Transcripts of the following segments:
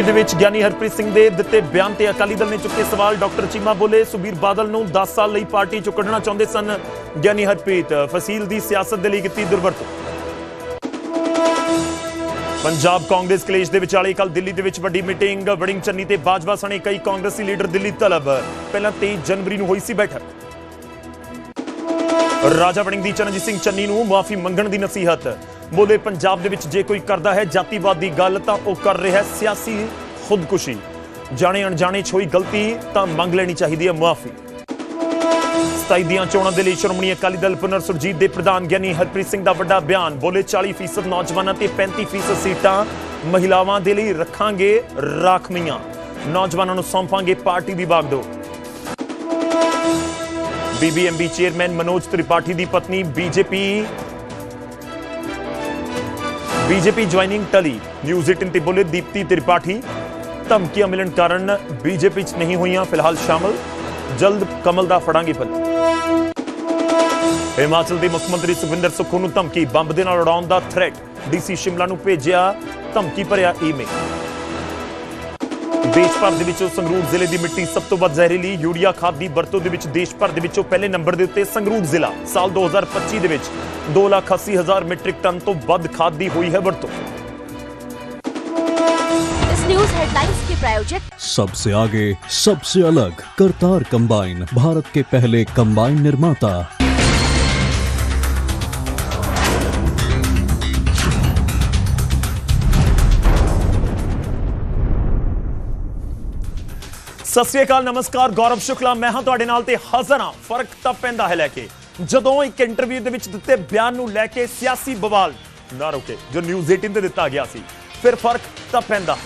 Interview ਦੇ ਵਿੱਚ ਗਿਆਨੀ ਹਰਪ੍ਰੀਤ ਸਿੰਘ ਦੇ ਦਿੱਤੇ ਬਿਆਨ ਤੇ ਅਕਾਲੀ ਦਲ ਨੇ ਚੁੱਕੇ ਸਵਾਲ। ਡਾਕਟਰ ਚੀਮਾ ਬੋਲੇ, ਸੁਬੀਰ ਬਾਦਲ ਨੂੰ 10 ਸਾਲ ਲਈ ਪਾਰਟੀ ਚੋਂ ਕੱਢਣਾ ਚਾਹੁੰਦੇ ਸਨ ਗਿਆਨੀ ਹਰਪ੍ਰੀਤ। ਫਸੀਲ ਦੀ ਸਿਆਸਤ ਦੇ ਲਈ ਕੀਤੀ ਦੁਰਵਰਤੋਂ। ਪੰਜਾਬ ਕਾਂਗਰਸ ਕਲੇਸ਼ ਦੇ ਵਿਚਾਲੇ ਕੱਲ ਦਿੱਲੀ ਦੇ ਵਿੱਚ ਵੱਡੀ ਮੀਟਿੰਗ। ਵੜਿੰਗ ਚੰਨੀ ਤੇ ਬਾਜਵਾ ਸਣੇ ਕਈ ਕਾਂਗਰਸੀ ਲੀਡਰ ਦਿੱਲੀ ਤਲਬ। ਪਹਿਲਾਂ 23 ਜਨਵਰੀ ਨੂੰ ਹੋਈ ਸੀ ਬੈਠਕ। ਰਾਜਾ ਵੜਿੰਗ ਦੀ ਚਰਨਜੀਤ ਸਿੰਘ ਚੰਨੀ ਨੂੰ ਮਾਫੀ ਮੰਗਣ ਦੀ ਨਸੀਹਤ। ਬੋਲੇ, ਪੰਜਾਬ ਦੇ ਵਿੱਚ ਜੇ ਕੋਈ ਕਰਦਾ ਹੈ ਜਾਤੀਵਾਦ ਦੀ ਗੱਲ, ਤਾਂ ਉਹ ਕਰ ਰਿਹਾ ਹੈ ਸਿਆਸੀ ਖੁਦਕੁਸ਼ੀ। ਜਾਣੇ ਅਣਜਾਣੇ 'ਚ ਹੋਈ ਗਲਤੀ, ਤਾਂ ਮੰਗ ਲੈਣੀ ਚਾਹੀਦੀ ਹੈ ਮਾਫੀ 27 ਦੀਆਂ ਚੋਣਾਂ ਦੇ ਲਈ ਸ਼੍ਰੋਮਣੀ ਅਕਾਲੀ ਦਲ ਪੁਨਰ ਸੁਰਜੀਤ ਦੇ ਪ੍ਰਧਾਨ ਗਿਆਨੀ ਹਰਪ੍ਰੀਤ ਸਿੰਘ ਦਾ ਵੱਡਾ ਬਿਆਨ, ਬੋਲੇ 40% ਨੌਜਵਾਨਾਂ ਤੇ 35% ਸੀਟਾਂ ਮਹਿਲਾਵਾਂ ਦੇ ਲਈ ਰੱਖਾਂਗੇ ਰਾਖਵੀਆਂ। ਨੌਜਵਾਨਾਂ ਨੂੰ ਸੌਂਪਾਂਗੇ ਪਾਰਟੀ ਦੀ ਬਾਗਡੋਰ ਬੀਬੀਐਮਬੀ ਚੇਅਰਮੈਨ ਮਨੋਜ ਤ੍ਰਿਪਾਠੀ ਦੀ ਪਤਨੀ, ਬੀਜੇਪੀ ਬੀਜੇਪੀ ਜੁਆਇਨਿੰਗ ਟਲੀ ਨਿਊਜ਼ 18 ਤੇ ਬੋਲੇ ਦੀਪਤੀ ਤ੍ਰਿਪਾਠੀ ਧਮਕੀਆਂ ਮਿਲਣ ਕਾਰਨ ਬੀਜੇਪੀ 'ਚ ਨਹੀਂ ਹੋਈਆਂ ਫਿਲਹਾਲ ਸ਼ਾਮਲ ਜਲਦ ਕਮਲ ਦਾ ਫੜਾਂਗੇ ਪੱਲੇ ਹਿਮਾਚਲ ਦੇ ਮੁੱਖ ਮੰਤਰੀ ਸੁਖਵਿੰਦਰ ਸੁੱਖੂ ਨੂੰ ਧਮਕੀ ਬੰਬ ਦੇ ਨਾਲ ਉਡਾਉਣ ਦਾ ਥ੍ਰੈਟ ਡੀਸੀ ਸ਼ਿਮਲਾ ਨੂੰ ਭੇਜਿਆ ਧਮਕੀ ਭਰਿਆ ਈਮੇਲ ਦੇਸ਼ ਭਰ ਦੇ ਵਿੱਚੋਂ ਸੰਗਰੂਰ ਜ਼ਿਲ੍ਹੇ ਦੀ ਮਿੱਟੀ ਸਭ ਤੋਂ ਵੱਧ ਜ਼ਹਿਰੀਲੀ ਯੂਰੀਆ ਖਾਦ ਦੀ ਵਰਤੋਂ ਦੇ ਵਿੱਚ ਦੇਸ਼ ਭਰ ਦੇ ਵਿੱਚੋਂ ਪਹਿਲੇ ਨੰਬਰ ਦੇ ਉੱਤੇ ਸੰਗਰੂਰ ਜ਼ਿਲ੍ਹਾ ਸਾਲ 2025 ਦੇ ਵਿੱਚ 2,80,000 ਮੀਟ੍ਰਿਕ ਟਨ ਤੋਂ ਵੱਧ ਖਾਦ ਦੀ ਹੋਈ ਹੈ ਵਰਤੋਂ इस न्यूज हेडलाइंस के प्रायोजक सबसे आगे सबसे अलग करतार कंबाइन भारत के पहले कंबाइन निर्माता ਸਤਿ ਸ੍ਰੀ ਅਕਾਲ, ਨਮਸਕਾਰ, ਗੌਰਵ ਸ਼ੁਕਲਾ। ਮੈਂ ਹਾਂ ਤੁਹਾਡੇ ਨਾਲ ਤੇ ਹਾਜ਼ਰ ਹਾਂ। ਫ਼ਰਕ ਤਾਂ ਪੈਂਦਾ ਹੈ ਲੈ ਕੇ। ਜਦੋਂ ਇੱਕ ਇੰਟਰਵਿਊ ਦੇ ਵਿੱਚ ਦਿੱਤੇ ਬਿਆਨ ਨੂੰ ਲੈ ਕੇ ਸਿਆਸੀ ਬਵਾਲ ਨਾ ਰੁਕੇ, ਜੋ ਨਿਊਜ਼ 18 ਤੇ ਦਿੱਤਾ ਗਿਆ ਸੀ, ਫਿਰ ਫ਼ਰਕ ਤਾਂ ਪੈਂਦਾ।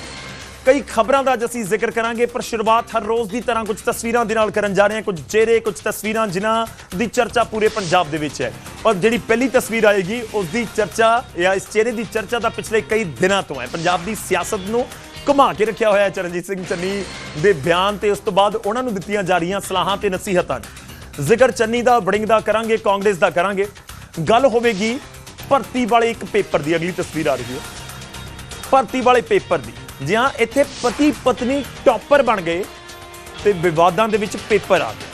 ਕਈ ਖਬਰਾਂ ਦਾ ਅੱਜ ਅਸੀਂ ਜ਼ਿਕਰ ਕਰਾਂਗੇ, ਪਰ ਸ਼ੁਰੂਆਤ ਹਰ ਰੋਜ਼ ਦੀ ਤਰ੍ਹਾਂ ਕੁਝ ਤਸਵੀਰਾਂ ਦੇ ਨਾਲ ਕਰਨ ਜਾ ਰਹੇ ਹਾਂ। ਕੁਝ ਚਿਹਰੇ, ਕੁਝ ਤਸਵੀਰਾਂ ਜਿਨ੍ਹਾਂ ਦੀ ਚਰਚਾ ਪੂਰੇ ਪੰਜਾਬ ਦੇ ਵਿੱਚ ਹੈ। ਔਰ ਜਿਹੜੀ ਪਹਿਲੀ ਤਸਵੀਰ ਆਏਗੀ, ਉਸ ਦੀ ਚਰਚਾ ਜਾਂ ਇਸ ਚਿਹਰੇ ਦੀ ਚਰਚਾ ਤਾਂ ਪਿਛਲੇ ਕਈ ਦਿਨਾਂ ਤੋਂ ਹੈ। ਪੰਜਾਬ ਦੀ ਸਿਆਸਤ ਨੂੰ ਘੁਮਾ ਕੇ ਰੱਖਿਆ ਹੋਇਆ ਚਰਨਜੀਤ ਸਿੰਘ ਚੰਨੀ ਦੇ ਬਿਆਨ ਤੇ। ਉਸ ਤੋਂ ਬਾਅਦ ਉਹਨਾਂ ਨੂੰ ਦਿੱਤੀਆਂ ਜਾ ਰਹੀਆਂ ਸਲਾਹਾਂ ਤੇ ਨਸੀਹਤਾਂ ਜ਼ਿਕਰ ਚੰਨੀ ਦਾ ਵੜਿੰਗ ਦਾ ਕਰਾਂਗੇ, ਕਾਂਗਰਸ ਦਾ ਕਰਾਂਗੇ। ਗੱਲ ਹੋਵੇਗੀ ਭਰਤੀ ਵਾਲੇ ਇੱਕ ਪੇਪਰ ਦੀ। ਅਗਲੀ ਤਸਵੀਰ ਆ ਰਹੀ ਹੈ। ਭਰਤੀ ਵਾਲੇ ਪੇਪਰ ਦੀ। ਜਿਹਾਂ ਇੱਥੇ ਪਤੀ ਪਤਨੀ ਟੌਪਰ ਬਣ ਗਏ ਤੇ ਵਿਵਾਦਾਂ ਦੇ ਵਿੱਚ ਪੇਪਰ ਆ ਗਏ।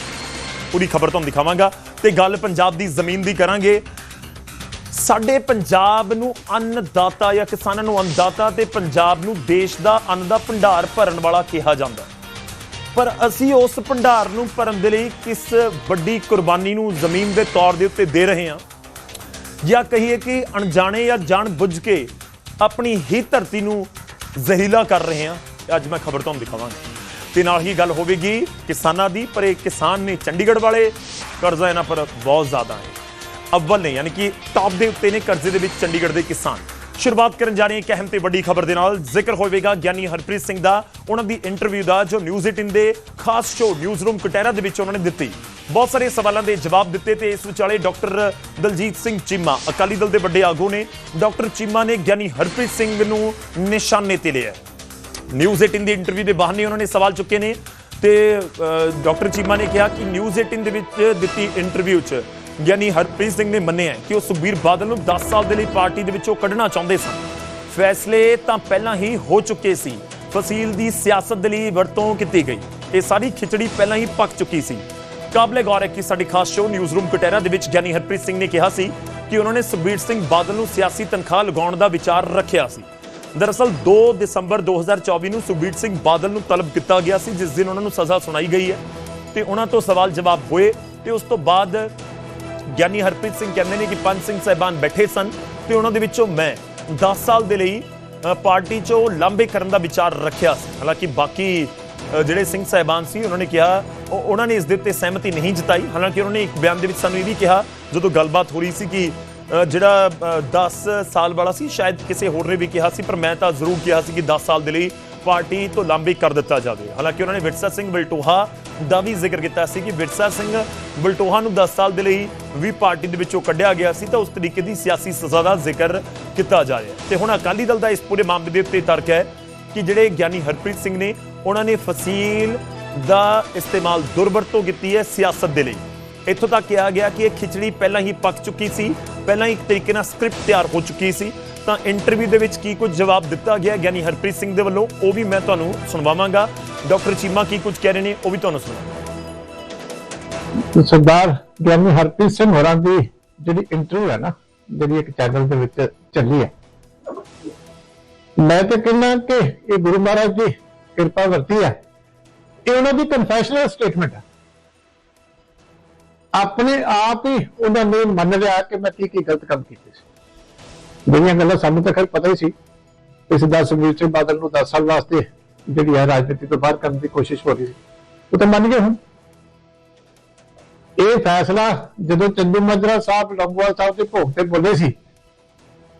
ਪੂਰੀ ਖਬਰ ਤੁਹਾਨੂੰ ਦਿਖਾਵਾਂਗਾ ਤੇ ਗੱਲ ਪੰਜਾਬ ਦੀ ਜ਼ਮੀਨ ਦੀ ਕਰਾਂਗੇ। ਸਾਡੇ ਪੰਜਾਬ ਨੂੰ ਅੰਨਦਾਤਾ ਜਾਂ ਕਿਸਾਨਾਂ ਨੂੰ ਅੰਨਦਾਤਾ ਤੇ ਪੰਜਾਬ ਨੂੰ ਦੇਸ਼ ਦਾ ਅੰਨ ਦਾ ਭੰਡਾਰ ਭਰਨ ਵਾਲਾ ਕਿਹਾ ਜਾਂਦਾ ਪਰ ਅਸੀਂ ਉਸ ਭੰਡਾਰ ਨੂੰ ਭਰਨ ਦੇ ਲਈ ਕਿਸ ਵੱਡੀ ਕੁਰਬਾਨੀ ਨੂੰ ਜ਼ਮੀਨ ਦੇ ਤੌਰ ਦੇ ਉੱਤੇ ਦੇ ਰਹੇ ਹਾਂ ਜਾਂ ਕਹੀਏ ਕਿ ਅਣਜਾਣੇ ਜਾਂ ਜਾਣ ਬੁੱਝ ਕੇ ਆਪਣੀ ਹੀ ਧਰਤੀ ਨੂੰ ਜ਼ਹਿਰੀਲਾ ਕਰ ਰਹੇ ਹਾਂ ਅੱਜ ਮੈਂ ਖਬਰ ਤੁਹਾਨੂੰ ਦਿਖਾਵਾਂਗਾ। ਤੇ ਨਾਲ ਹੀ ਗੱਲ ਹੋਵੇਗੀ ਕਿਸਾਨਾਂ ਦੀ, ਪਰ ਇਹ ਕਿਸਾਨ ਨੇ ਚੰਡੀਗੜ੍ਹ ਵਾਲੇ, ਕਰਜ਼ਾ ਇਹਨਾਂ ਪਰ ਬਹੁਤ ਜ਼ਿਆਦਾ ਹੈ। ਅਵਲ ਨੇ, ਯਾਨੀ ਕਿ ਟਾਪ ਦੇ ਉੱਤੇ ਨੇ ਕਰਜ਼ੇ ਦੇ ਵਿੱਚ ਚੰਡੀਗੜ੍ਹ ਦੇ ਕਿਸਾਨ। ਸ਼ੁਰੂਆਤ ਕਰਨ ਜਾ ਰਹੇ ਹਾਂ ਇੱਕ ਅਹਿਮ ਤੇ ਵੱਡੀ ਖਬਰ ਦੇ ਨਾਲ। ਜ਼ਿਕਰ ਹੋਵੇਗਾ ਗਿਆਨੀ ਹਰਪ੍ਰੀਤ ਸਿੰਘ ਦਾ, ਉਹਨਾਂ ਦੀ ਇੰਟਰਵਿਊ ਦਾ, ਜੋ ਨਿਊਜ਼ 18 ਦੇ ਖਾਸ ਸ਼ੋਅ ਨਿਊਜ਼ ਰੂਮ ਕਟਹਿਰਾ ਦੇ ਵਿੱਚ ਉਹਨਾਂ ਨੇ ਦਿੱਤੀ। ਬਹੁਤ ਸਾਰੇ ਸਵਾਲਾਂ ਦੇ ਜਵਾਬ ਦਿੱਤੇ ਤੇ ਇਸ ਵਿਚਾਲੇ ਡਾਕਟਰ ਦਲਜੀਤ ਸਿੰਘ ਚੀਮਾ, ਅਕਾਲੀ ਦਲ ਦੇ ਵੱਡੇ ਆਗੂ ਨੇ, ਡਾਕਟਰ ਚੀਮਾ ਨੇ ਗਿਆਨੀ ਹਰਪ੍ਰੀਤ ਸਿੰਘ ਨੂੰ ਨਿਸ਼ਾਨੇ ਤੇ ਲਿਆ। ਨਿਊਜ਼ 18 ਦੀ ਇੰਟਰਵਿਊ ਦੇ ਬਹਾਨੇ ਉਹਨਾਂ ਨੇ ਸਵਾਲ ਚੁੱਕੇ ਨੇ ਤੇ ਡਾਕਟਰ ਚੀਮਾ ਨੇ ਕਿਹਾ ਕਿ ਨਿਊਜ਼ 18 ਦੇ ਵਿੱਚ ਦਿੱਤੀ ਇੰਟਰਵਿਊ 'ਚ ਯਾਨੀ ਹਰਪ੍ਰੀਤ ਸਿੰਘ ਨੇ ਮੰਨਿਆ ਕਿ ਉਹ ਸੁਖਬੀਰ ਬਾਦਲ ਨੂੰ 10 ਸਾਲ ਦੇ ਲਈ ਪਾਰਟੀ ਦੇ ਵਿੱਚੋਂ ਕੱਢਣਾ ਚਾਹੁੰਦੇ ਸਨ। ਫੈਸਲੇ ਤਾਂ ਪਹਿਲਾਂ ਹੀ ਹੋ ਚੁੱਕੇ ਸੀ। ਫਸੀਲ ਦੀ ਸਿਆਸਤ ਦੇ ਲਈ ਵਰਤੋਂ ਕੀਤੀ ਗਈ। ਇਹ ਸਾਰੀ ਖਿਚੜੀ ਪਹਿਲਾਂ ਹੀ ਪੱਕ ਚੁੱਕੀ ਸੀ। ਕਾਬਲੇ ਗੌਰ ਹੈ ਕਿ ਸਾਡੀ ਖਾਸ ਸ਼ੋਅ ਨਿਊਜ਼ ਰੂਮ ਕਟਹਿਰਾ ਦੇ ਵਿੱਚ ਗਿਆਨੀ ਹਰਪ੍ਰੀਤ ਸਿੰਘ ਨੇ ਕਿਹਾ ਸੀ ਕਿ ਉਹਨਾਂ ਨੇ ਸੁਖਬੀਰ ਸਿੰਘ ਬਾਦਲ ਨੂੰ ਸਿਆਸੀ ਤਨਖਾਹ ਲਗਾਉਣ ਦਾ ਵਿਚਾਰ ਰੱਖਿਆ ਸੀ। ਦਰਅਸਲ 2 ਦਸੰਬਰ 2024 ਨੂੰ ਸੁਖਬੀਰ ਸਿੰਘ ਬਾਦਲ ਨੂੰ ਤਲਬ ਕੀਤਾ ਗਿਆ ਸੀ, ਜਿਸ ਦਿਨ ਉਹਨਾਂ ਨੂੰ ਸਜ਼ਾ ਸੁਣਾਈ ਗਈ ਹੈ। ਤੇ ਉਹਨਾਂ ਤੋਂ ਸਵਾਲ ਜਵਾਬ ਹੋਏ ਤੇ ਉਸ ਤੋਂ ਬਾਅਦ ਗਿਆਨੀ ਹਰਪ੍ਰੀਤ ਸਿੰਘ ਕਹਿੰਦੇ ਨੇ ਕਿ ਪੰਜ ਸਿੰਘ ਸਾਹਿਬਾਨ ਬੈਠੇ ਸਨ ਤੇ ਉਹਨਾਂ ਦੇ ਵਿੱਚੋਂ ਮੈਂ 10 ਸਾਲ ਦੇ ਲਈ ਪਾਰਟੀ ਚੋਂ ਲਾਂਭੇ ਕਰਨ ਦਾ ਵਿਚਾਰ ਰੱਖਿਆ ਸੀ। ਹਾਲਾਂਕਿ ਬਾਕੀ ਜਿਹੜੇ ਸਿੰਘ ਸਾਹਿਬਾਨ ਸੀ ਉਹਨਾਂ ਨੇ ਕਿਹਾ ਉਹਨਾਂ ਨੇ ਇਸ ਦੇ ਉੱਤੇ ਸਹਿਮਤੀ ਨਹੀਂ ਜਤਾਈ। ਹਾਲਾਂਕਿ ਉਹਨਾਂ ਨੇ ਇੱਕ ਬਿਆਨ ਦੇ ਵਿੱਚ ਸਾਨੂੰ ਇਹ ਵੀ ਕਿਹਾ ਜਦੋਂ ਗੱਲਬਾਤ ਹੋ ਰਹੀ ਸੀ ਕਿ ਜਿਹੜਾ ਅ, 10 ਸਾਲ ਵਾਲਾ ਸੀ ਸ਼ਾਇਦ ਕਿਸੇ ਹੋਰ ਨੇ ਵੀ ਕਿਹਾ ਸੀ ਪਰ ਮੈਂ ਤਾਂ ਜ਼ਰੂਰ ਕਿਹਾ ਸੀ ਕਿ 10 ਸਾਲ ਦੇ ਲਈ ਪਾਰਟੀ ਤੋਂ ਲਾਂਭੇ ਕਰ ਦਿੱਤਾ ਜਾਵੇ। ਹਾਲਾਂਕਿ ਉਹਨਾਂ ਨੇ ਵਿਰਸਾ ਸਿੰਘ ਬਲਟੋਹਾ ਦਾ ਵੀ ਜ਼ਿਕਰ ਕੀਤਾ ਸੀ ਕਿ ਵਿਰਸਾ ਸਿੰਘ ਬਲਟੋਹਾ ਨੂੰ 10 ਸਾਲ ਦੇ ਲਈ ਵੀ ਪਾਰਟੀ ਦੇ ਵਿੱਚੋਂ ਕੱਢਿਆ ਗਿਆ ਸੀ ਤਾਂ ਉਸ ਤਰੀਕੇ ਦੀ ਸਿਆਸੀ ਸਜ਼ਾ ਦਾ ਜ਼ਿਕਰ ਕੀਤਾ ਜਾ ਰਿਹਾ ਹੈ। ਤੇ ਹੁਣ ਅਕਾਲੀ ਦਲ ਦਾ ਇਸ ਪੂਰੇ ਮਾਮਲੇ ਦੇ ਉੱਤੇ ਤਰਕ ਹੈ ਕਿ ਜਿਹੜੇ ਗਿਆਨੀ ਹਰਪ੍ਰੀਤ ਸਿੰਘ ਨੇ, ਉਹਨਾਂ ਨੇ ਫਸੀਲ ਦਾ ਇਸਤੇਮਾਲ ਦੁਰਵਰਤੋਂ ਕੀਤੀ ਹੈ ਸਿਆਸਤ ਦੇ ਲਈ। ਇੱਥੋਂ ਤੱਕ ਕਿਹਾ ਗਿਆ ਕਿ ਇਹ ਖਿਚੜੀ ਪਹਿਲਾਂ ਹੀ ਪੱਕ ਚੁੱਕੀ ਸੀ, ਪਹਿਲਾਂ ਹੀ ਇੱਕ ਤਰੀਕੇ ਨਾਲ ਸਕ੍ਰਿਪਟ ਤਿਆਰ ਹੋ ਚੁੱਕੀ ਸੀ। ਤਾਂ ਇੰਟਰਵਿਊ ਦੇ ਵਿੱਚ ਕੀ ਕੁਝ ਜਵਾਬ ਦਿੱਤਾ ਗਿਆ ਗਿਆਨੀ ਹਰਪ੍ਰੀਤ ਸਿੰਘ ਦੇ ਵੱਲੋਂ, ਉਹ ਵੀ ਮੈਂ ਤੁਹਾਨੂੰ ਸੁਣਵਾਵਾਂਗਾ। ਡਾਕਟਰ ਚੀਮਾ ਕੀ ਕੁਝ ਕਹਿ ਰਹੇ ਨੇ, ਉਹ ਵੀ ਤੁਹਾਨੂੰ ਸੁਣਾਵਾਂਗਾ। ਸਰਦਾਰ ਗਿਆਨੀ ਹਰਪ੍ਰੀਤ ਸਿੰਘ ਹੋਰਾਂ ਦੀ ਜਿਹੜੀ ਇੰਟਰਵਿਊ ਹੈ ਨਾ, ਜਿਹੜੀ ਇੱਕ ਚੈਨਲ ਦੇ ਵਿੱਚ ਚੱਲੀ ਹੈ। ਮੈਂ ਤਾਂ ਕਹਿੰਦਾ ਕਿ ਇਹ ਗੁਰੂ ਮਹਾਰਾਜ ਦੀ ਕਿਰਪਾ ਵਰਤੀ ਹੈ। ਇਹ ਉਹਨਾਂ ਦੀ ਕਨਫੈਸ਼ਨਲ ਸਟੇਟਮੈਂਟ ਹੈ। ਆਪਣੇ ਆਪ ਹੀ ਉਹਨਾਂ ਨੇ ਮੰਨ ਲਿਆ ਕਿ ਮੈਂ ਕੀ ਕੀ ਗਲਤ ਕੰਮ ਕੀਤੇ ਸੀ। ਜਿਹੜੀਆਂ ਗੱਲਾਂ ਸਾਨੂੰ ਤਾਂ ਖੈਰ ਪਤਾ ਹੀ ਸੀ। ਇਸ ਦਾ ਸੁਖਬੀਰ ਸਿੰਘ ਬਾਦਲ ਨੂੰ 10 ਸਾਲ ਵਾਸਤੇ ਜਿਹੜੀ ਹੈ ਰਾਜਨੀਤੀ ਤੋਂ ਬਾਹਰ ਕਰਨ ਦੀ ਕੋਸ਼ਿਸ਼ ਹੋ ਰਹੀ ਸੀ। ਉਹ ਤਾਂ ਮੰਨ ਗਏ ਹੁਣ। ਇਹ ਫੈਸਲਾ ਜਦੋਂ ਚੰਦੂ ਮਾਜਰਾ ਸਾਹਿਬ, ਲੰਬੋਵਾਲ ਸਾਹਿਬ ਦੇ ਭੋਗ ਤੇ ਬੋਲੇ ਸੀ,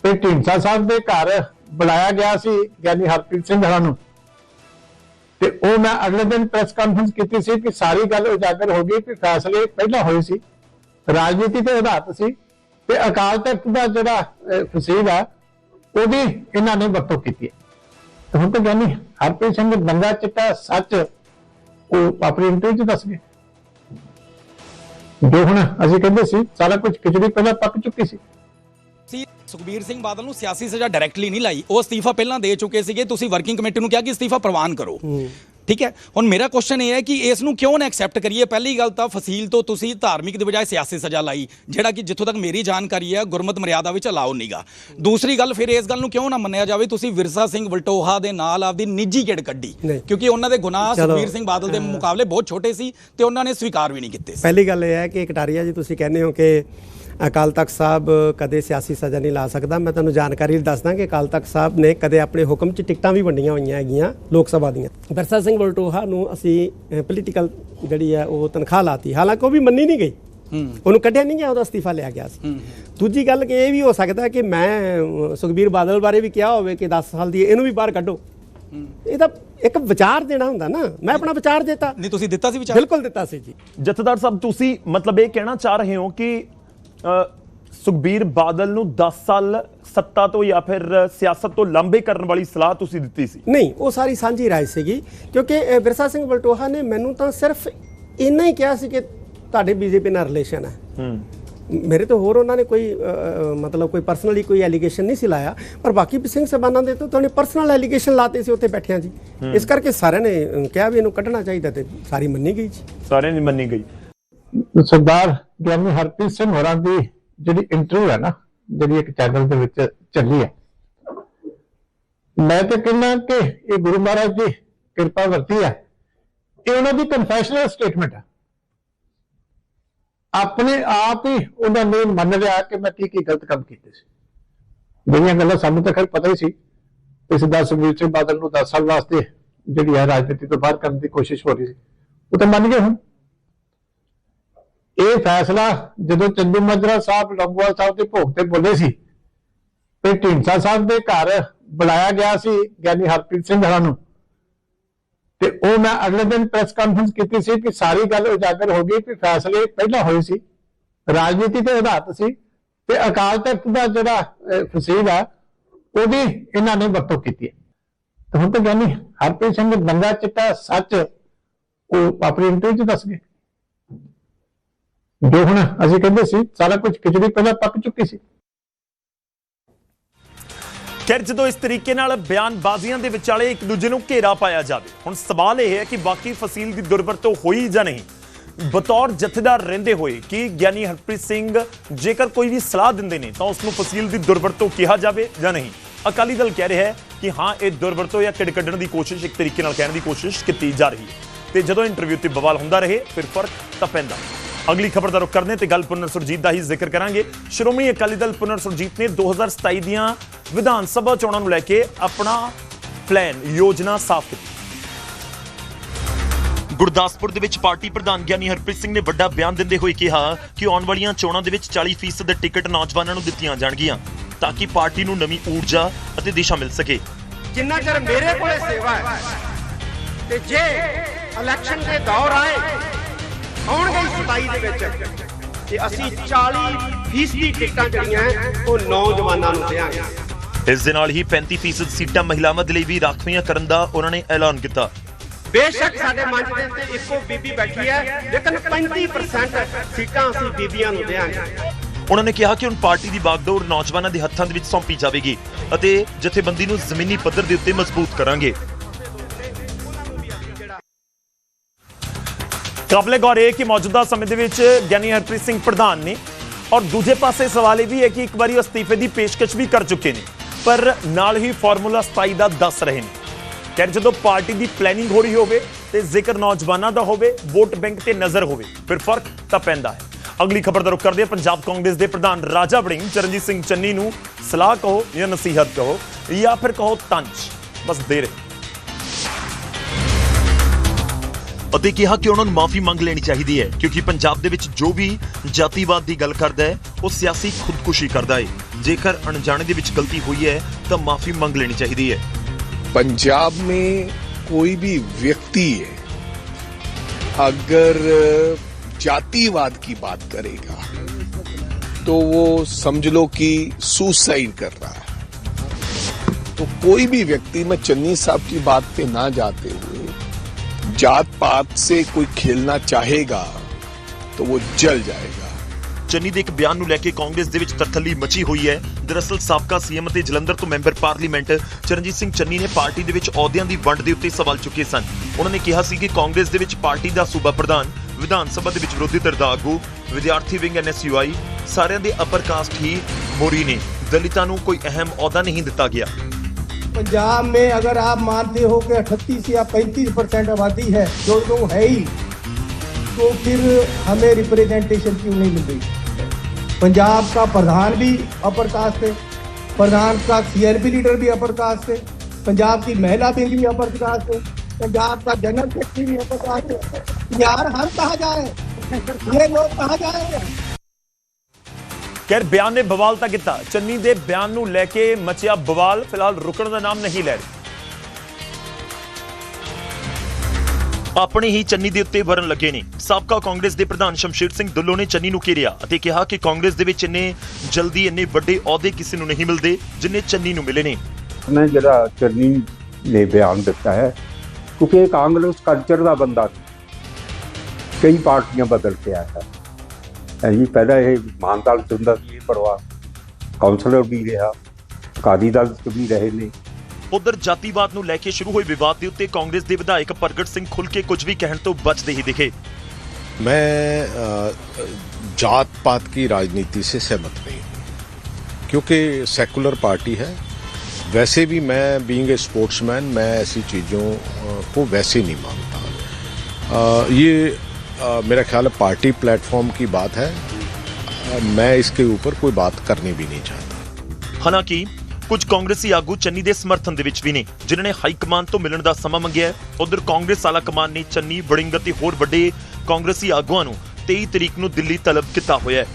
ਤੇ ਢੀਂਡਸਾ ਸਾਹਿਬ ਦੇ ਘਰ ਬੁਲਾਇਆ ਗਿਆ ਸੀ ਗਿਆਨੀ ਹਰਪ੍ਰੀਤ ਸਿੰਘ ਹਰਾਂ ਨੂੰ। ਤੇ ਉਹ ਮੈਂ ਅਗਲੇ ਦਿਨ ਪ੍ਰੈਸ ਕਾਨਫਰੰਸ ਕੀਤੀ ਸੀ ਕਿ ਸਾਰੀ ਗੱਲ ਉਜਾਗਰ ਹੋ ਗਈ ਕਿ ਫੈਸਲੇ ਪਹਿਲਾਂ ਹੋਏ ਸੀ। ਰਾਜਨੀਤੀ ਤੇ ਆਧਾਰਿਤ ਸੀ ਤੇ ਅਕਾਲ ਤਖਤ ਦਾ ਜਿਹੜਾ ਫਸੀਲ ਆ, ਉਹਦੀ ਇਹਨਾਂ ਨੇ ਵਰਤੋਂ ਕੀਤੀ ਹੈ। ਹੁਣ ਤਾਂ ਗਿਆਨੀ ਹਰਪ੍ਰੀਤ ਸਿੰਘ ਬੰਦਾ ਚਿੱਟਾ ਸੱਚ ਉਹ ਆਪਣੀ ਇੰਟਰਵਿਊ ਚ ਦੱਸ ਗਏ। ਜੋ ਹੁਣ ਅਸੀਂ ਕਹਿੰਦੇ ਸੀ ਸਾਰਾ ਕੁਝ ਖਿਚੜੀ ਪਹਿਲਾਂ ਪੱਕ ਚੁੱਕੀ ਸੀ। ਸੀ ਸੁਖਬੀਰ ਸਿੰਘ ਬਾਦਲ ਨੂੰ ਸਿਆਸੀ ਸਜ਼ਾ ਡਾਇਰੈਕਟਲੀ ਨਹੀਂ ਲਾਈ। ਉਹ ਅਸਤੀਫਾ ਪਹਿਲਾਂ ਦੇ ਚੁੱਕੇ ਸੀਗੇ। ਤੁਸੀਂ ਵਰਕਿੰਗ ਕਮੇਟੀ ਨੂੰ ਕਿਹਾ ਕਿ ਅਸਤੀਫਾ ਪ੍ਰਵਾਨ ਕਰੋ। ਠੀਕ ਹੈ? ਹੁਣ ਮੇਰਾ ਕੁਐਸਚਨ ਇਹ ਹੈ ਕਿ ਇਸ ਨੂੰ ਕਿਉਂ ਨਾ ਐਕਸੈਪਟ ਕਰੀਏ? ਪਹਿਲੀ ਗੱਲ ਤਾਂ ਫਸੀਲ ਤੋਂ ਤੁਸੀਂ ਧਾਰਮਿਕ ਦੇ ਬਜਾਏ ਸਿਆਸੀ ਸਜ਼ਾ ਲਾਈ ਜਿਹੜਾ ਕਿ ਜਿੱਥੋਂ ਤੱਕ ਮੇਰੀ ਜਾਣਕਾਰੀ ਹੈ ਗੁਰਮਤ ਮਰਿਆਦਾ ਵਿੱਚ ਅਲਾਉ ਨਹੀਂਗਾ ਦੂਸਰੀ ਗੱਲ ਫਿਰ ਇਸ ਗੱਲ ਨੂੰ ਕਿਉਂ ਨਾ ਮੰਨਿਆ ਜਾਵੇ? ਤੁਸੀਂ ਵਿਰਸਾ ਸਿੰਘ ਵਲਟੋਹਾ ਦੇ ਨਾਲ ਆਪਦੀ ਨਿੱਜੀ ਕਿੜ ਕੱਢੀ। ਕਿਉਂਕਿ ਉਹਨਾਂ ਦੇ ਗੁਨਾਹ ਚਲੋ। ਸੁਖਬੀਰ ਸਿੰਘ ਬਾਦਲ ਦੇ ਮੁਕਾਬਲੇ ਬਹੁਤ ਛੋਟੇ ਸੀ ਤੇ ਉਹਨਾਂ ਨੇ ਸਵੀਕਾਰ ਵੀ ਨਹੀਂ ਕੀਤੇ ਪਹਿਲੀ ਗੱਲ ਇਹ ਹੈ ਕਿ ਕਟਾਰੀਆ ਜੀ ਤੁਸੀਂ ਕਹਿੰਦੇ ਹੋ ਕਿ ਅਕਾਲ ਤਖਤ ਸਾਹਿਬ ਕਦੇ ਸਿਆਸੀ ਸਜ਼ਾ ਨਹੀਂ ਲਾ ਸਕਦਾ। ਮੈਂ ਤੁਹਾਨੂੰ ਜਾਣਕਾਰੀ ਦੱਸਦਾ ਕਿ ਅਕਾਲ ਤਖਤ ਸਾਹਿਬ ਨੇ ਕਦੇ ਆਪਣੇ ਹੁਕਮ 'ਚ ਟਿਕਟਾਂ ਵੀ ਵੰਡੀਆਂ ਹੋਈਆਂ ਹੈਗੀਆਂ ਲੋਕ ਸਭਾ ਦੀਆਂ। ਬਿਰਸਾ ਸਿੰਘ ਵਲਟੋਹਾ ਨੂੰ ਅਸੀਂ ਪੋਲੀਟੀਕਲ ਜਿਹੜੀ ਹੈ ਉਹ ਤਨਖਾਹ ਲਾਤੀ। ਹਾਲਾਂਕਿ ਉਹ ਵੀ ਮੰਨੀ ਨਹੀਂ ਗਈ। ਉਹਨੂੰ ਕੱਢਿਆ ਨਹੀਂ ਗਿਆ ਉਹਦਾ ਅਸਤੀਫਾ ਲਿਆ ਗਿਆ ਸੀ। ਦੂਜੀ ਗੱਲ ਕਿ ਇਹ ਵੀ ਹੋ ਸਕਦਾ ਕਿ ਮੈਂ ਸੁਖਬੀਰ ਬਾਦਲ ਬਾਰੇ ਵੀ ਕਿਹਾ ਹੋਵੇ ਕਿ 10 ਸਾਲ ਦੀ ਇਹਨੂੰ ਵੀ ਬਾਹਰ ਕੱਢੋ। ਇਹ ਤਾਂ ਇੱਕ ਵਿਚਾਰ ਦੇਣਾ ਹੁੰਦਾ ਨਾ। ਮੈਂ ਆਪਣਾ ਵਿਚਾਰ ਦਿੱਤਾ। ਨਹੀਂ ਤੁਸੀਂ ਦਿੱਤਾ ਸੀ ਵਿਚਾਰ? ਬਿਲਕੁਲ ਦਿੱਤਾ ਸੀ ਜੀ। ਜਥੇਦਾਰ ਸਾਹਿਬ ਤੁਸੀਂ ਮਤਲਬ ਇਹ ਕਹਿਣਾ ਚਾਹ ਰਹੇ ਹੋ ਕਿ ਸੁਖਬੀਰ ਬਾਦਲ ਨੂੰ 10 ਸਾਲ ਸੱਤਾ ਤੋਂ ਜਾਂ ਫਿਰ ਸਿਆਸਤ ਤੋਂ ਲੰਬੇ ਕਰਨ ਵਾਲੀ ਸਲਾਹ ਤੁਸੀਂ ਦਿੱਤੀ ਸੀ। ਨਹੀਂ ਉਹ ਸਾਰੀ ਸਾਂਝੀ ਰਾਏ ਸੀਗੀ ਕਿਉਂਕਿ ਬਿਰਸਾ ਸਿੰਘ ਬਲਟੋਹਾ ਨੇ ਮੈਨੂੰ ਤਾਂ ਸਿਰਫ ਇੰਨਾ ਹੀ ਕਿਹਾ ਸੀ ਕਿ ਤੁਹਾਡੇ ਬੀਜੇਪੀ ਨਾਲ ਰਿਲੇਸ਼ਨ ਹੈ। ਮੇਰੇ ਤੋਂ ਹੋਰ ਉਹਨਾਂ ਨੇ ਕੋਈ ਮਤਲਬ ਕੋਈ ਪਰਸਨਲੀ ਕੋਈ ਐਲੀਗੇਸ਼ਨ ਨਹੀਂ ਸੀ ਲਾਇਆ ਪਰ ਬਾਕੀ ਸਿੰਘ ਸਬਾਨਾਂ ਦੇ ਤੋਂ ਤੁਹਾਡੇ ਪਰਸਨਲ ਐਲੀਗੇਸ਼ਨ ਲਾਤੇ ਸੀ ਉੱਥੇ ਬੈਠਿਆਂ ਜੀ। ਇਸ ਕਰਕੇ ਸਾਰਿਆਂ ਨੇ ਕਿਹਾ ਵੀ ਇਹਨੂੰ ਕੱਢਣਾ ਚਾਹੀਦਾ ਤੇ ਸਾਰੀ ਮੰਨੀ ਗਈ ਜੀ। ਸਾਰਿਆਂ ਦੀ ਮੰਨੀ ਗਈ। ਸਰਦਾਰ ਗਿਆਨੀ ਹਰਪ੍ਰੀਤ ਸਿੰਘ ਹੋਰਾਂ ਦੀ ਜਿਹੜੀ ਇੰਟਰਵਿਊ ਹੈ ਨਾ, ਜਿਹੜੀ ਇੱਕ ਚੈਨਲ ਦੇ ਵਿੱਚ ਚੱਲੀ ਹੈ। ਮੈਂ ਤਾਂ ਕਹਿੰਦਾ ਕਿ ਇਹ ਗੁਰੂ ਮਹਾਰਾਜ ਦੀ ਕਿਰਪਾ ਵਰਤੀ ਹੈ। ਇਹ ਉਹਨਾਂ ਦੀ ਕਨਫੈਸ਼ਨਲ ਸਟੇਟਮੈਂਟ ਹੈ। ਆਪਣੇ ਆਪ ਹੀ ਉਹਨਾਂ ਨੇ ਮੰਨ ਲਿਆ ਕਿ ਮੈਂ ਕੀ ਕੀ ਗਲਤ ਕੰਮ ਕੀਤੇ ਸੀ। ਜਿਹੜੀਆਂ ਗੱਲਾਂ ਸਾਨੂੰ ਤਾਂ ਖੈਰ ਪਤਾ ਹੀ ਸੀ। ਇਸ ਦਾ ਸੁਖਬੀਰ ਸਿੰਘ ਬਾਦਲ ਨੂੰ 10 ਸਾਲ ਵਾਸਤੇ ਜਿਹੜੀ ਹੈ ਰਾਜਨੀਤੀ ਤੋਂ ਬਾਹਰ ਕਰਨ ਦੀ ਕੋਸ਼ਿਸ਼ ਹੋ ਰਹੀ ਸੀ। ਉਹ ਤਾਂ ਮੰਨ ਗਏ ਹੁਣ। ਇਹ ਫੈਸਲਾ ਜਦੋਂ ਚੰਦੂ ਮਾਜਰਾ ਸਾਹਿਬ ਲੰਗੋਵਾਲ ਸਾਹਿਬ ਦੇ ਭੋਗ ਤੇ ਬੋਲੇ ਸੀ, ਤੇ ਢੀਂਡਸਾ ਸਾਹਿਬ ਦੇ ਘਰ ਬੁਲਾਇਆ ਗਿਆ ਸੀ, ਗਿਆਨੀ ਹਰਪ੍ਰੀਤ ਸਿੰਘ ਹਰਾਂ ਨੂੰ। ਤੇ ਉਹ ਮੈਂ ਅਗਲੇ ਦਿਨ ਪ੍ਰੈਸ ਕਾਨਫਰੰਸ ਕੀਤੀ ਸੀ ਕਿ ਸਾਰੀ ਗੱਲ ਉਜਾਗਰ ਹੋ ਗਈ ਕਿ ਫੈਸਲੇ ਪਹਿਲਾਂ ਹੋਏ ਸੀ। ਰਾਜਨੀਤੀ ਤੇ ਆਧਾਰਿਤ ਸੀ ਤੇ ਅਕਾਲ ਤਖਤ ਦਾ ਜਿਹੜਾ ਫਸੀਲ ਆ, ਉਹਦੀ ਇਹਨਾਂ ਨੇ ਵਰਤੋਂ ਕੀਤੀ ਹੈ। ਤੇ ਹੁਣ ਤਾਂ ਗਿਆਨੀ ਹਰਪ੍ਰੀਤ ਸਿੰਘ ਬੰਦਾ ਚਿੱਟਾ ਸੱਚ ਉਹ ਆਪਣੀ ਇੰਟਰਵਿਊ ਚ ਦੱਸ ਗਏ। ਜੋ ਹੁਣ ਅਸੀਂ ਕਹਿੰਦੇ ਸੀ, ਸਾਰਾ ਕੁਝ ਖਿਚੜੀ ਪਹਿਲਾਂ ਪੱਕ ਚੁੱਕੀ ਸੀ। ਖੈਰ, ਜਦੋਂ ਇਸ ਤਰੀਕੇ ਨਾਲ ਬਿਆਨਬਾਜ਼ੀਆਂ ਦੇ ਵਿਚਾਲੇ ਇੱਕ ਦੂਜੇ ਨੂੰ ਘੇਰਾ ਪਾਇਆ ਜਾਵੇ, ਹੁਣ ਸਵਾਲ ਇਹ ਹੈ ਕਿ ਬਾਕੀ ਫਸੀਲ ਦੀ ਦੁਰਵਰਤੋਂ ਹੋਈ ਜਾਂ ਨਹੀਂ? ਬਤੌਰ ਜਥੇਦਾਰ ਰਹਿੰਦੇ ਹੋਏ ਕਿ ਗਿਆਨੀ ਹਰਪ੍ਰੀਤ ਸਿੰਘ ਜੇਕਰ ਕੋਈ ਵੀ ਸਲਾਹ ਦਿੰਦੇ ਨੇ, ਤਾਂ ਉਸ ਨੂੰ ਫਸੀਲ ਦੀ ਦੁਰਵਰਤੋਂ ਕਿਹਾ ਜਾਵੇ ਜਾਂ ਨਹੀਂ? ਅਕਾਲੀ ਦਲ ਕਹਿ ਰਿਹਾ ਹੈ ਕਿ ਹਾਂ, ਇਹ ਦੁਰਵਰਤੋਂ ਜਾਂ ਕਿੜ ਕੱਢਣ ਦੀ ਕੋਸ਼ਿਸ਼ ਇੱਕ ਤਰੀਕੇ ਨਾਲ ਕਹਿਣ ਦੀ ਕੋਸ਼ਿਸ਼ ਕੀਤੀ ਜਾ ਰਹੀ ਹੈ। ਤੇ ਜਦੋਂ ਇੰਟਰਵਿਊ ਤੇ ਬਵਾਲ ਹੁੰਦਾ ਰਹੇ, ਫਿਰ ਫ਼ਰਕ ਤਾਂ ਪੈਂਦਾ। ਅਗਲੀ ਖਬਰ ਦਾ ਰੁਖ ਕਰਦੇ ਤੇ ਗੱਲ ਪੁਨਰ ਸੁਰਜੀਤ ਦਾ ਹੀ ਜ਼ਿਕਰ ਕਰਾਂਗੇ। ਸ਼੍ਰੋਮਣੀ ਅਕਾਲੀ ਦਲ ਪੁਨਰ ਸੁਰਜੀਤ ਨੇ 2027 ਦੀਆਂ ਵਿਧਾਨ ਸਭਾ ਚੋਣਾਂ ਨੂੰ ਲੈ ਕੇ ਆਪਣਾ ਪਲਾਨ ਯੋਜਨਾ ਸਾਫ਼ ਕੀਤੀ। ਗੁਰਦਾਸਪੁਰ ਦੇ ਵਿੱਚ ਪਾਰਟੀ ਪ੍ਰਧਾਨ ਗਿਆਨੀ ਹਰਪ੍ਰੀਤ ਸਿੰਘ ਨੇ ਵੱਡਾ ਬਿਆਨ ਦਿੰਦੇ ਹੋਏ ਕਿਹਾ ਕਿ ਆਉਣ ਵਾਲੀਆਂ ਚੋਣਾਂ ਦੇ ਵਿੱਚ 40% ਦੇ ਟਿਕਟ ਨੌਜਵਾਨਾਂ ਨੂੰ ਦਿੱਤੀਆਂ ਜਾਣਗੀਆਂ ਤਾਂ ਕਿ ਪਾਰਟੀ ਨੂੰ ਨਵੀਂ ਊਰਜਾ ਅਤੇ ਦਿਸ਼ਾ ਮਿਲ ਸਕੇ। ਜਿੰਨਾ ਚਿਰ ਮੇਰੇ ਕੋਲੇ ਸੇਵਾ ਹੈ ਤੇ ਜੇ ਇਲੈਕਸ਼ਨ ਦੇ ਦੌਰ ਆਏ ਆਉਣਗੇ 27 ਦੇ ਵਿੱਚ ਤੇ ਅਸੀਂ 40 ਫੀਸਦੀ ਟਿਕਟਾਂ ਜਿਹੜੀਆਂ ਉਹ ਨੌਜਵਾਨਾਂ ਨੂੰ ਦੇਵਾਂਗੇ। ਇਸ ਦੇ ਨਾਲ ਹੀ 35% ਸੀਟਾਂ ਮਹਿਲਾਵਾਂ ਦੇ ਲਈ ਵੀ ਰਾਖਵੀਆਂ ਕਰਨ ਦਾ ਉਹਨਾਂ ਨੇ ਐਲਾਨ ਕੀਤਾ। ਬੇਸ਼ੱਕ ਸਾਡੇ ਮੰਚ ਦੇ ਉੱਤੇ ਇੱਕੋ ਬੀਬੀ ਬੈਠੀ ਹੈ ਲੇਕਿਨ 35% ਸੀਟਾਂ ਅਸੀਂ ਬੀਬੀਆਂ ਨੂੰ ਦੇਵਾਂਗੇ। ਉਹਨਾਂ ਨੇ ਕਿਹਾ ਕਿ ਹੁਣ ਪਾਰਟੀ ਦੀ ਬਾਗਡੋਰ ਨੌਜਵਾਨਾਂ ਦੇ ਹੱਥਾਂ ਦੇ ਵਿੱਚ ਸੌਂਪੀ ਜਾਵੇਗੀ ਅਤੇ ਜਥੇਬੰਦੀ ਨੂੰ ਜ਼ਮੀਨੀ ਪੱਧਰ ਦੇ ਉੱਤੇ ਮਜ਼ਬੂਤ ਕਰਾਂਗੇ। ਕਾਬਲੇ ਗੌਰ ਇਹ ਕਿ ਮੌਜੂਦਾ ਸਮੇਂ ਦੇ ਵਿੱਚ ਗਿਆਨੀ ਹਰਪ੍ਰੀਤ ਸਿੰਘ ਪ੍ਰਧਾਨ ਨੇ ਔਰ ਦੂਜੇ ਪਾਸੇ ਸਵਾਲ ਇਹ ਵੀ ਹੈ ਕਿ ਇੱਕ ਵਾਰੀ ਉਹ ਅਸਤੀਫੇ ਦੀ ਪੇਸ਼ਕਸ਼ ਵੀ ਕਰ ਚੁੱਕੇ ਨੇ, ਪਰ ਨਾਲ ਹੀ ਫਾਰਮੂਲਾ 27 ਦਾ ਦੱਸ ਰਹੇ ਨੇ। ਕਿ ਜਦੋਂ ਪਾਰਟੀ ਦੀ ਪਲੈਨਿੰਗ ਹੋ ਰਹੀ ਹੋਵੇ ਤੇ ਜ਼ਿਕਰ ਨੌਜਵਾਨਾਂ ਦਾ ਹੋਵੇ, ਵੋਟ ਬੈਂਕ ਤੇ ਨਜ਼ਰ ਹੋਵੇ, ਫਿਰ ਫ਼ਰਕ ਤਾਂ ਪੈਂਦਾ ਹੈ। ਅਗਲੀ ਖਬਰ ਦਾ ਰੁਖ ਕਰਦੇ ਹਾਂ, ਪੰਜਾਬ ਕਾਂਗਰਸ ਦੇ ਪ੍ਰਧਾਨ ਰਾਜਾ ਵੜਿੰਗ, ਚਰਨਜੀਤ ਸਿੰਘ ਚੰਨੀ ਨੂੰ ਸਲਾਹ ਕਹੋ ਜਾਂ ਨਸੀਹਤ ਕਹੋ ਜਾਂ ਫਿਰ ਕਹੋ ਤੰਜ ਬਸ ਦੇ ਰਹੇ ਅਤੇ ਕਿਹਾ ਕਿ ਉਹਨਾਂ ਨੂੰ ਮਾਫੀ ਮੰਗ ਲੈਣੀ ਚਾਹੀਦੀ ਹੈ ਕਿਉਂਕਿ ਪੰਜਾਬ ਦੇ ਵਿੱਚ ਜੋ ਵੀ ਜਾਤੀਵਾਦ ਦੀ ਗੱਲ ਕਰਦਾ ਹੈ ਉਹ ਸਿਆਸੀ ਖੁਦਕੁਸ਼ੀ ਕਰਦਾ ਹੈ ਜੇਕਰ ਅਣਜਾਣੇ ਦੇ ਵਿੱਚ ਗਲਤੀ ਹੋਈ ਹੈ ਤਾਂ ਮਾਫੀ ਮੰਗ ਲੈਣੀ ਚਾਹੀਦੀ ਹੈ पंजाब में कोई भी व्यक्ति है अगर जातिवाद की बात करेगा तो वो समझ लो कि सुसाइड कर रहा है तो कोई भी व्यक्ति मैं चन्नी साहब की बात पे ना जाते हुए जात पात से कोई खेलना चाहेगा तो वो जल जाएगा ਚੰਨੀ ਦੇ ਇੱਕ ਬਿਆਨ ਨੂੰ ਲੈ ਕੇ ਕਾਂਗਰਸ ਦੇ ਵਿੱਚ ਤਰਥੱਲੀ ਮਚੀ ਹੋਈ ਹੈ ਦਰਅਸਲ ਸਾਬਕਾ ਸੀਐਮ ਅਤੇ ਜਲੰਧਰ ਤੋਂ ਮੈਂਬਰ ਪਾਰਲੀਮੈਂਟ ਚਰਨਜੀਤ ਸਿੰਘ ਚੰਨੀ ਨੇ ਪਾਰਟੀ ਦੇ ਵਿੱਚ ਅਹੁਦਿਆਂ ਦੀ ਵੰਡ ਦੇ ਉੱਤੇ ਸਵਾਲ ਚੁੱਕੇ ਸਨ ਉਹਨਾਂ ਨੇ ਕਿਹਾ ਸੀ ਕਿ ਕਾਂਗਰਸ ਦੇ ਵਿੱਚ ਪਾਰਟੀ ਦਾ ਸੂਬਾ ਪ੍ਰਧਾਨ ਵਿਧਾਨ ਸਭਾ ਦੇ ਵਿੱਚ ਵਿਰੋਧੀ ਧਿਰ ਦਾ ਆਗੂ ਵਿਦਿਆਰਥੀ ਵਿੰਗ ਐਨਐਸਯੂਆਈ ਸਾਰਿਆਂ ਦੇ ਅਪਰ ਕਾਸਟ ਹੀ ਮੋਰੀ ਨੇ ਦਲਿਤਾਂ ਨੂੰ ਕੋਈ ਅਹਿਮ ਅਹੁਦਾ ਨਹੀਂ ਦਿੱਤਾ ਗਿਆ पंजाब में अगर आप मानते हो कि अठतीस या पैंतीस परसेंट आबादी है जो लोग है ही। तो फिर हमें रिप्रेजेंटेशन क्यों नहीं मिल रही? पंजाब का प्रधान भी अपर कास्ट है, प्रधान का सीआरपी लीडर भी अपर कास्ट है, पंजाब की महिला विंग भी अपर कास्ट है, पंजाब का जनरल सेक्रेटरी भी अपर कास्ट है। यार हम कहाँ जाए? ये लोग कहाँ जाए? ਖੈਰ, ਬਿਆਨ ਨੇ ਬਵਾਲ ਤਾਂ ਕੀਤਾ। ਚੰਨੀ ਦੇ ਬਿਆਨ ਨੂੰ ਲੈ ਕੇ ਮਚਿਆ ਬਵਾਲ। ਫਿਲਹਾਲ ਰੁਕਣ ਦਾ ਨਾਮ ਨਹੀਂ ਲੈ ਰਿਹਾ। ਆਪਣੇ ਹੀ ਚੰਨੀ ਦੇ ਉੱਤੇ ਵਰਨ ਲੱਗੇ ਨੇ। ਸਾਬਕਾ ਕਾਂਗਰਸ ਦੇ ਪ੍ਰਧਾਨ ਸ਼ਮਸ਼ੀਰ ਸਿੰਘ ਦੁੱਲੋ ਨੇ ਚੰਨੀ ਨੂੰ ਘੇਰਿਆ ਅਤੇ ਕਿਹਾ ਕਿ ਕਾਂਗਰਸ ਦੇ ਵਿੱਚ ਇੰਨੇ ਜਲਦੀ ਇੰਨੇ ਵੱਡੇ ਅਹੁਦੇ ਕਿਸੇ ਨੂੰ ਨਹੀਂ ਮਿਲਦੇ ਜਿੰਨੇ ਚੰਨੀ ਨੂੰ ਮਿਲੇ ਨੇ। ਨੇ ਜਿਹੜਾ ਚੰਨੀ ਨੇ ਬਿਆਨ ਦਿੱਤਾ ਹੈ, ਕਿਉਂਕਿ ਇਹ ਕਾਂਗਰਸ ਕਲਚਰ ਦਾ ਬੰਦਾ ਸੀ। ਕਈ ਪਾਰਟੀਆਂ ਬਦਲ ਕੇ ਆਇਆ। ਹੈ ਜੀ ਪਹਿਲਾਂ ਇਹ ਮਾਨਤਾਲ ਚ ਹੁੰਦਾ ਸੀ ਇਹ ਪਰਵਾ ਕਾਉਂਸਲਰ ਵੀ ਰਿਹਾ ਅਕਾਲੀ ਦਲ ਚ ਵੀ ਰਹੇ ਨੇ ਉਧਰ ਜਾਤੀਵਾਦ ਨੂੰ ਲੈ ਕੇ ਸ਼ੁਰੂ ਹੋਏ ਵਿਵਾਦ ਦੇ ਉੱਤੇ ਕਾਂਗਰਸ ਦੇ ਵਿਧਾਇਕ ਪ੍ਰਗਟ ਸਿੰਘ ਖੁੱਲ ਕੇ ਕੁਝ ਵੀ ਕਹਿਣ ਤੋਂ ਬਚਦੇ ਹੀ ਦਿਖੇ मैं अ, जात पात की राजनीति से सहमत नहीं हूं क्योंकि सेकुलर पार्टी है वैसे भी मैं बीइंग ए स्पोर्ट्समैन मैं ऐसी चीज़ों अ, को वैसे नहीं मानता अ, ये अ, मेरा ख्याल है पार्टी प्लेटफॉर्म की बात है अ, मैं इसके ऊपर कोई बात करनी भी नहीं चाहता ਹਾਲਾਂਕਿ ਕੁਝ ਕਾਂਗਰਸੀ ਆਗੂ ਚੰਨੀ ਦੇ ਸਮਰਥਨ ਦੇ ਵਿੱਚ ਵੀ ਨੇ ਜਿਨ੍ਹਾਂ ਨੇ ਹਾਈ ਕਮਾਨ ਤੋਂ ਮਿਲਣ ਦਾ ਸਮਾਂ ਮੰਗਿਆ ਹੈ ਉਧਰ ਕਾਂਗਰਸ ਆਲਾ ਕਮਾਨ ਨੇ ਚੰਨੀ ਵੜਿੰਗ ਅਤੇ ਹੋਰ ਵੱਡੇ ਕਾਂਗਰਸੀ ਆਗੂਆਂ ਨੂੰ 23 ਤਰੀਕ ਨੂੰ ਦਿੱਲੀ ਤਲਬ ਕੀਤਾ ਹੋਇਆ ਹੈ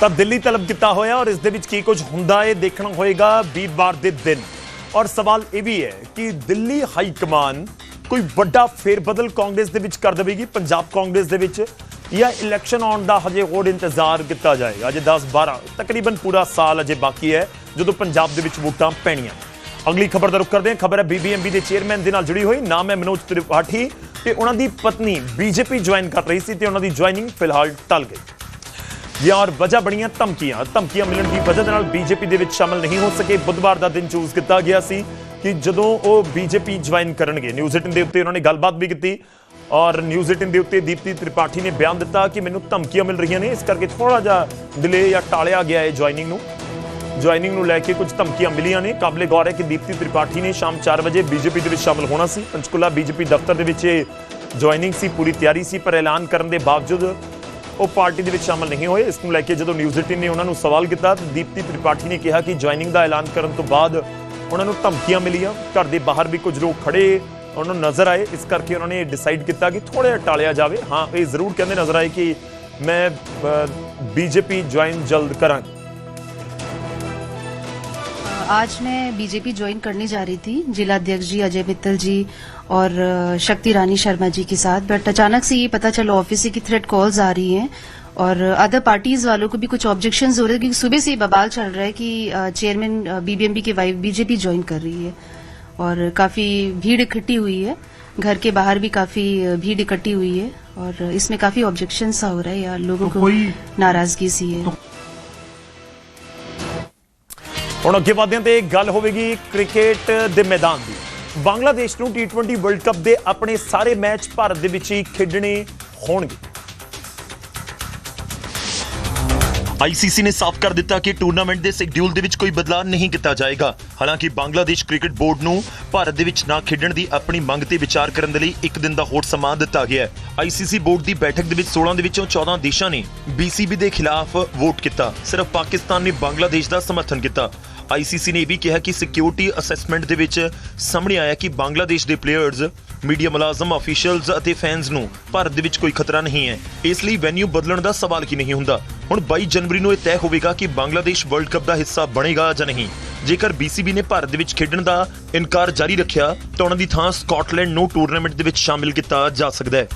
ਤਾਂ ਦਿੱਲੀ ਤਲਬ ਕੀਤਾ ਹੋਇਆ ਔਰ ਇਸ ਦੇ ਵਿੱਚ ਕੀ ਕੁਝ ਹੁੰਦਾ ਹੈ ਦੇਖਣਾ ਹੋਏਗਾ ਵੀਰਵਾਰ ਦੇ ਦਿਨ ਔਰ ਸਵਾਲ ਇਹ ਵੀ ਹੈ ਕਿ ਦਿੱਲੀ ਹਾਈ ਕਮਾਨ ਕੋਈ ਵੱਡਾ ਫੇਰਬਦਲ ਕਾਂਗਰਸ ਦੇ ਵਿੱਚ ਕਰ ਦੇਵੇਗੀ, ਪੰਜਾਬ ਕਾਂਗਰਸ ਦੇ ਵਿੱਚ, ਜਾਂ ਇਲੈਕਸ਼ਨ ਆਉਣ ਦਾ ਹਜੇ ਹੋਰ ਇੰਤਜ਼ਾਰ ਕੀਤਾ ਜਾਏਗਾ। ਅਜੇ 10 12 ਤਕਰੀਬਨ ਪੂਰਾ ਸਾਲ ਅਜੇ ਬਾਕੀ ਹੈ, ਜਦੋਂ ਪੰਜਾਬ ਦੇ ਵਿੱਚ ਵੋਟਾਂ ਪੈਣੀਆਂ। ਅਗਲੀ ਖਬਰ ਦਾ ਰੁਖ ਕਰਦੇ ਹਾਂ, ਖਬਰ ਹੈ ਬੀਬੀਐਮਬੀ ਦੇ ਚੇਅਰਮੈਨ ਦੇ ਨਾਲ ਜੁੜੀ ਹੋਈ। ਨਾਮ ਹੈ ਮਨੋਜ ਤ੍ਰਿਪਾਠੀ ਤੇ ਉਹਨਾਂ ਦੀ ਪਤਨੀ ਬੀਜੇਪੀ ਜੁਆਇਨ ਕਰ ਰਹੀ ਸੀ ਤੇ ਉਹਨਾਂ ਦੀ ਜੁਆਇਨਿੰਗ ਫਿਲਹਾਲ ਟਲ ਗਈ। ਜਾਂ ਔਰ ਵਜ੍ਹਾ ਬਣੀਆਂ ਧਮਕੀਆਂ। ਧਮਕੀਆਂ ਮਿਲਣ ਦੀ ਵਜ੍ਹਾ ਦੇ ਨਾਲ ਬੀਜੇਪੀ ਦੇ ਵਿੱਚ ਸ਼ਾਮਲ ਨਹੀਂ ਹੋ ਸਕੇ। ਬੁੱਧਵਾਰ ਦਾ ਦਿਨ ਚੂਜ਼ ਕੀਤਾ ਗਿਆ ਸੀ। ਕਿ ਜਦੋਂ ਉਹ ਬੀਜੇਪੀ ਜੁਆਇਨ ਕਰਨਗੇ ਨਿਊਜ਼ 18 ਦੇ ਉੱਤੇ ਉਹਨਾਂ ਨੇ ਗੱਲਬਾਤ ਵੀ ਕੀਤੀ ਔਰ ਨਿਊਜ਼ 18 ਦੇ ਉੱਤੇ ਦੀਪਤੀ ਤ੍ਰਿਪਾਠੀ ਨੇ ਬਿਆਨ ਦਿੱਤਾ ਕਿ ਮੈਨੂੰ ਧਮਕੀਆਂ ਮਿਲ ਰਹੀਆਂ ਨੇ, ਇਸ ਕਰਕੇ ਥੋੜਾ ਜਿਹਾ ਡਿਲੇ ਜਾਂ ਟਾਲਿਆ ਗਿਆ ਹੈ ਜੁਆਇਨਿੰਗ ਨੂੰ। ਜੁਆਇਨਿੰਗ ਨੂੰ ਲੈ ਕੇ ਕੁਝ ਧਮਕੀਆਂ ਮਿਲੀਆਂ ਨੇ। ਕਾਬਲੇ ਗੌਰ ਹੈ ਕਿ ਦੀਪਤੀ ਤ੍ਰਿਪਾਠੀ ਨੇ ਸ਼ਾਮ 4 ਵਜੇ ਬੀਜੇਪੀ ਦੇ ਵਿੱਚ ਸ਼ਾਮਲ ਹੋਣਾ ਸੀ। ਪੰਚਕੁਲਾ ਬੀਜੇਪੀ ਦਫ਼ਤਰ ਦੇ ਵਿੱਚ ਜੁਆਇਨਿੰਗ ਸੀ, ਪੂਰੀ ਤਿਆਰੀ ਸੀ, ਪਰ ਐਲਾਨ ਕਰਨ ਦੇ ਬਾਵਜੂਦ ਉਹ ਪਾਰਟੀ ਦੇ ਵਿੱਚ ਸ਼ਾਮਲ ਨਹੀਂ ਹੋਏ। ਇਸ ਨੂੰ ਲੈ ਕੇ ਜਦੋਂ ਨਿਊਜ਼ 18 ਨੇ ਉਹਨਾਂ ਨੂੰ ਸਵਾਲ ਕੀਤਾ, ਤਾਂ ਦੀਪਤੀ ਤ੍ਰਿਪਾਠੀ ਨੇ ਕਿਹਾ ਕਿ ਜੁਆਇਨਿੰਗ ਦਾ ਐਲਾਨ ਕਰਨ ਤੋਂ ਬਾਅਦ ਉਹਨਾਂ ਨੂੰ ਧਮਕੀਆਂ ਮਿਲੀਆਂ ਘਰ ਦੇ ਬਾਹਰ ਵੀ ਕੁਝ ਲੋਕ ਖੜੇ ਉਹਨਾਂ ਨੂੰ ਨਜ਼ਰ ਆਏ ਇਸ ਕਰਕੇ ਉਹਨਾਂ ਨੇ ਡਿਸਾਈਡ ਕੀਤਾ ਕਿ ਥੋੜਾ ਜਿਹਾ ਟਾਲਿਆ ਜਾਵੇ ਹਾਂ ਇਹ ਜ਼ਰੂਰ ਕਹਿੰਦੇ ਨਜ਼ਰ ਆਏ ਕਿ ਮੈਂ ਬੀਜੇਪੀ ਜੁਆਇਨ ਜਲਦ ਕਰਾਂਗਾ आज मैं बीजेपी ज्वाइन करने जा रही थी जिला अध्यक्ष जी अजय मित्तल जी और अ, शक्ति रानी शर्मा जी के साथ बट अचानक से ये पता चला ऑफिस से कि थ्रेट कॉल्स आ रही हैं और अदर पार्टीज वालों को भी कुछ ऑब्जेक्शन हो रहे हैं क्योंकि सुबह से ये बवाल चल रहा है कि अ, चेयरमैन बीबीएमबी की वाइफ बीजेपी ज्वाइन कर रही है और काफी भीड़ इकट्ठी हुई है घर के बाहर भी काफी अ, भीड़ इकट्ठी हुई है और इसमें काफी ऑब्जेक्शन सा हो रहा है या लोगों तो को कोई- नाराजगी सी है ਹੁਣ ਅੱਗੇ ਵਧਦੇ ਹਾਂ ਤੇ ਗੱਲ ਹੋਵੇਗੀ ਕ੍ਰਿਕਟ ਦੇ ਮੈਦਾਨ ਦੀ ਬੰਗਲਾਦੇਸ਼ ਨੂੰ ਟੀ20 ਵਰਲਡ ਕੱਪ ਦੇ ਆਪਣੇ ਸਾਰੇ ਮੈਚ ਭਾਰਤ ਦੇ ਵਿੱਚ ਹੀ ਖੇਡਣੇ ਹੋਣਗੇ ਆਈਸੀਸੀ ਨੇ ਸਾਫ਼ ਕਰ ਦਿੱਤਾ ਕਿ ਟੂਰਨਾਮੈਂਟ ਦੇ ਸ਼ੈਡਿਊਲ ਦੇ ਵਿੱਚ ਕੋਈ ਬਦਲਾਅ ਨਹੀਂ ਕੀਤਾ ਜਾਏਗਾ। ਹਾਲਾਂਕਿ ਬੰਗਲਾਦੇਸ਼ ਕ੍ਰਿਕਟ ਬੋਰਡ ਨੂੰ ਭਾਰਤ ਦੇ ਵਿੱਚ ਨਾ ਖੇਡਣ ਦੀ ਆਪਣੀ ਮੰਗ ਤੇ ਵਿਚਾਰ ਕਰਨ ਦੇ ਲਈ ਇੱਕ ਦਿਨ ਦਾ ਹੋਰ ਸਮਾਂ ਦਿੱਤਾ ਗਿਆ ਹੈ। ਆਈਸੀਸੀ ਬੋਰਡ ਦੀ ਬੈਠਕ ਦੇ ਵਿੱਚ 16 ਦੇ ਵਿੱਚੋਂ 14 ਦੇਸ਼ਾਂ ਨੇ ਬੀਸੀਬੀ ਦੇ ਖਿਲਾਫ ਵੋਟ ਕੀਤਾ। ਸਿਰਫ ਪਾਕਿਸਤਾਨ ਨੇ ਬੰਗਲਾਦੇਸ਼ ਦਾ ਸਮਰਥਨ ਕੀਤਾ। ਆਈਸੀਸੀ ਨੇ ਇਹ ਵੀ ਕਿਹਾ ਕਿ ਸਿਕਿਉਰਿਟੀ ਅਸੈਸਮੈਂਟ ਦੇ ਵਿੱਚ ਸਾਹਮਣੇ ਆਇਆ ਕਿ ਬੰਗਲਾਦੇਸ਼ ਦੇ ਪਲੇਅਰਜ਼ ਮੀਡੀਆ ਮੁਲਾਜ਼ਮ ਅਫੀਸ਼ੀਅਲਜ਼ ਅਤੇ ਫੈਨਸ ਨੂੰ ਭਾਰਤ ਦੇ ਵਿੱਚ ਕੋਈ ਖਤਰਾ ਨਹੀਂ ਹੈ। ਇਸ ਲਈ ਵੈਨਿਊ ਬਦਲਣ ਦਾ ਸਵਾਲ ਕੀ ਨਹੀਂ ਹੁੰਦਾ? ਹੁਣ 22 ਜਨਵਰੀ ਨੂੰ ਇਹ ਤੈਅ ਹੋਵੇਗਾ ਕਿ ਬੰਗਲਾਦੇਸ਼ ਵਰਲਡ ਕੱਪ ਦਾ ਹਿੱਸਾ ਬਣੇਗਾ ਜਾਂ ਨਹੀਂ। ਜੇਕਰ ਬੀਸੀਬੀ ਨੇ ਭਾਰਤ ਦੇ ਵਿੱਚ ਖੇਡਣ ਦਾ ਇਨਕਾਰ ਜਾਰੀ ਰੱਖਿਆ, ਤਾਂ ਉਹਨਾਂ ਦੀ ਥਾਂ ਸਕਾਟਲੈਂਡ ਨੂੰ ਟੂਰਨਾਮੈਂਟ ਦੇ ਵਿੱਚ ਸ਼ਾਮਿਲ ਕੀਤਾ ਜਾ ਸਕਦਾ ਹੈ।